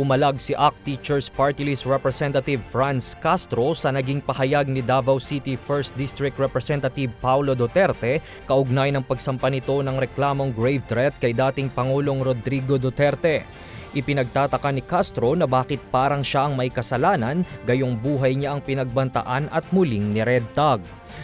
Pumalag si ACT Teachers Party List Representative Franz Castro sa naging pahayag ni Davao City 1st District Representative Paulo Duterte kaugnay ng pagsampa nito ng reklamong grave threat kay dating Pangulong Rodrigo Duterte. Ipinagtataka ni Castro na bakit parang siya ang may kasalanan gayong buhay niya ang pinagbantaan at muling ni Red Tag.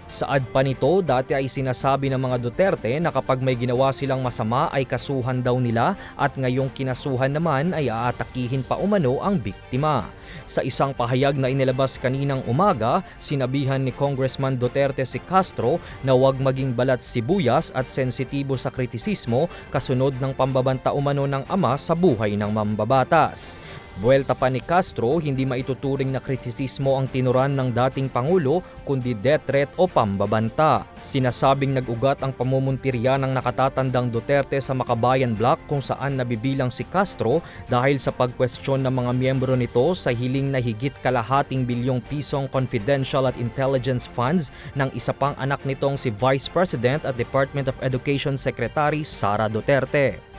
Saad pa nito, dati ay sinasabi ng mga Duterte na kapag may ginawa silang masama ay kasuhan daw nila at ngayong kinasuhan naman ay aatakihin pa umano ang biktima. Sa isang pahayag na inilabas kaninang umaga, sinabihan ni Congressman Duterte si Castro na huwag maging balat sibuyas at sensitibo sa kritisismo kasunod ng pambabanta umano ng ama sa buhay ng mambabatas. Buwelta pa ni Castro, hindi maituturing na kritisismo ang tinuran ng dating Pangulo kundi death threat o pambabanta. Sinasabing nag-ugat ang pamumuntirya ng nakatatandang Duterte sa Makabayan Block kung saan nabibilang si Castro dahil sa pagkwestiyon ng mga miyembro nito sa hiling na higit kalahating bilyong pisong confidential at intelligence funds ng isa pang anak nitong si Vice President at Department of Education Secretary Sara Duterte.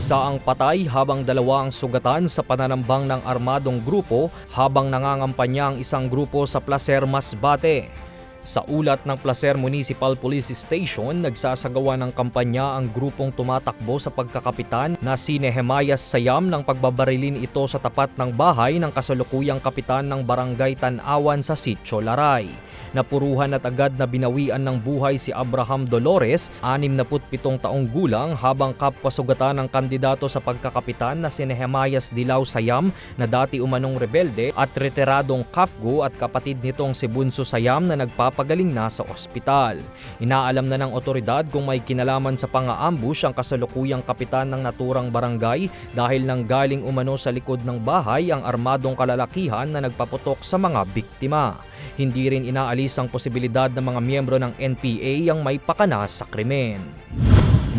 Isa ang patay habang dalawa ang sugatan sa pananambang ng armadong grupo habang nangangampanya ang isang grupo sa Placer Masbate. Sa ulat ng Placer Municipal Police Station, nagsasagawa ng kampanya ang grupong tumatakbo sa pagkakapitan na si Nehemias Sayam ng pagbabarilin ito sa tapat ng bahay ng kasalukuyang kapitan ng barangay Tanawan sa Sitio Laray. Napuruhan at agad na binawian ng buhay si Abraham Dolores, 67 taong gulang habang kapwasugatan ng kandidato sa pagkakapitan na si Nehemias Dilaw Sayam na dati umanong rebelde at retiradong kafgo at kapatid nitong si Bunso Sayam na nagpapagaling na sa ospital. Inaalam na ng otoridad kung may kinalaman sa pang-aambush ang kasalukuyang kapitan ng naturang barangay dahil nang galing umano sa likod ng bahay ang armadong kalalakihan na nagpaputok sa mga biktima. Hindi rin inaalis ang posibilidad ng mga miyembro ng NPA ang may pakana sa krimen.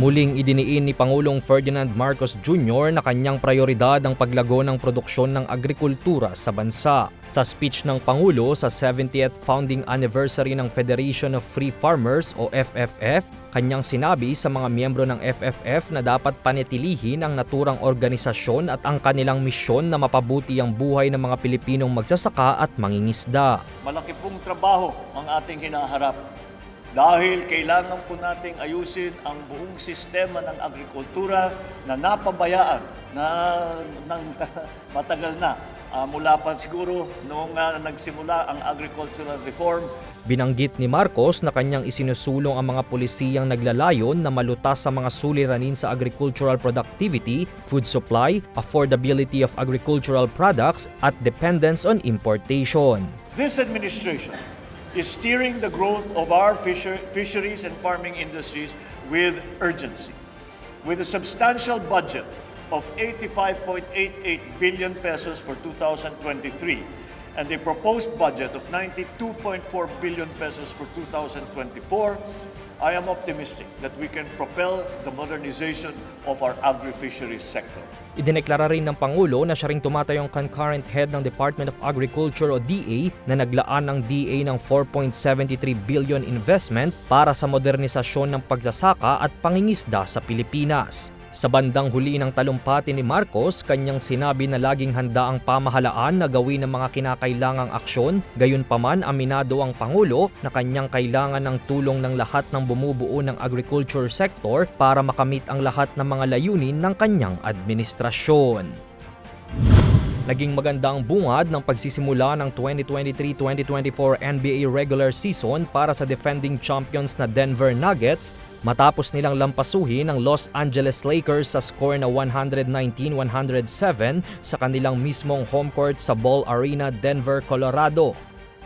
Muling idiniin ni Pangulong Ferdinand Marcos Jr. na kanyang prioridad ang paglago ng produksyon ng agrikultura sa bansa. Sa speech ng Pangulo sa 70th founding anniversary ng Federation of Free Farmers o FFF, kanyang sinabi sa mga miyembro ng FFF na dapat panitilihin ang naturang organisasyon at ang kanilang misyon na mapabuti ang buhay ng mga Pilipinong magsasaka at mangingisda. Malaki pong trabaho ang ating hinaharap dahil kailangan po nating ayusin ang buong sistema ng agrikultura na napabayaan na ng matagal na Ah, mula pa siguro noong ah, nagsimula ang agricultural reform Binanggit ni Marcos na kanyang isinusulong ang mga pulisiyang naglalayon na malutas sa mga suliranin sa agricultural productivity, food supply, affordability of agricultural products at dependence on importation. This administration is steering the growth of our fisher, fisheries and farming industries with urgency. With a substantial budget of 85.88 billion pesos for 2023 and a proposed budget of 92.4 billion pesos for 2024, I am optimistic that we can propel the modernization of our agri-fisheries sector. Idineklara rin ng Pangulo na siya ring tumatayong concurrent head ng Department of Agriculture o DA na naglaan ng DA ng 4.73 billion investment para sa modernisasyon ng pagsasaka at pangingisda sa Pilipinas. Sa bandang huli ng talumpati ni Marcos, kanyang sinabi na laging handa ang pamahalaan na gawin ang mga kinakailangang aksyon, gayunpaman aminado ang Pangulo na kanyang kailangan ng tulong ng lahat ng bumubuo ng agriculture sector para makamit ang lahat ng mga layunin ng kanyang administrasyon. Naging maganda ang bungad ng pagsisimula ng 2023-2024 NBA regular season para sa defending champions na Denver Nuggets matapos nilang lampasuhin ang Los Angeles Lakers sa score na 119-107 sa kanilang mismong home court sa Ball Arena, Denver, Colorado.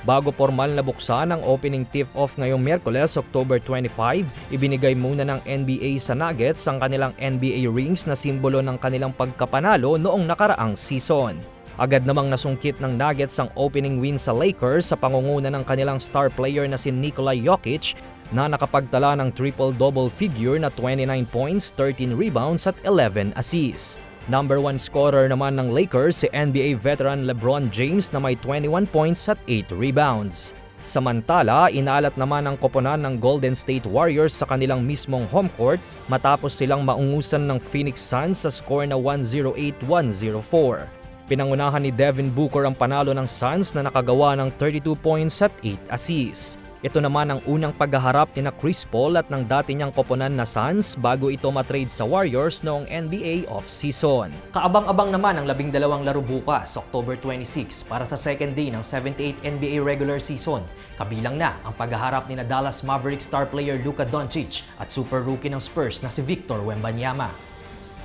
Bago formal na buksan ang opening tip-off ngayong Miyerkules, October 25, ibinigay muna ng NBA sa Nuggets ang kanilang NBA rings na simbolo ng kanilang pagkapanalo noong nakaraang season. Agad namang nasungkit ng Nuggets ang opening win sa Lakers sa pangunguna ng kanilang star player na si Nikola Jokic na nakapagtala ng triple-double figure na 29 points, 13 rebounds at 11 assists. Number 1 scorer naman ng Lakers si NBA veteran LeBron James na may 21 points at 8 rebounds. Samantala, inalat naman ang koponan ng Golden State Warriors sa kanilang mismong home court matapos silang maungusan ng Phoenix Suns sa score na 108-104. Pinangunahan ni Devin Booker ang panalo ng Suns na nakagawa ng 32 points at 8 assists. Ito naman ang unang paghaharap ni na Chris Paul at ng dati niyang koponan na Suns bago ito matrade sa Warriors noong NBA off-season. Kaabang-abang naman ang labing dalawang laro bukas, October 26, para sa second day ng 78 NBA regular season. Kabilang na ang paghaharap ni na Dallas Mavericks star player Luka Doncic at super rookie ng Spurs na si Victor Wembanyama.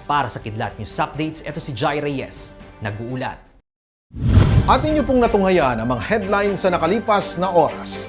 Para sa Kidlat News Updates, ito si Jai Reyes, nag-uulat. At inyo pong natunghayan ang mga headlines sa nakalipas na oras.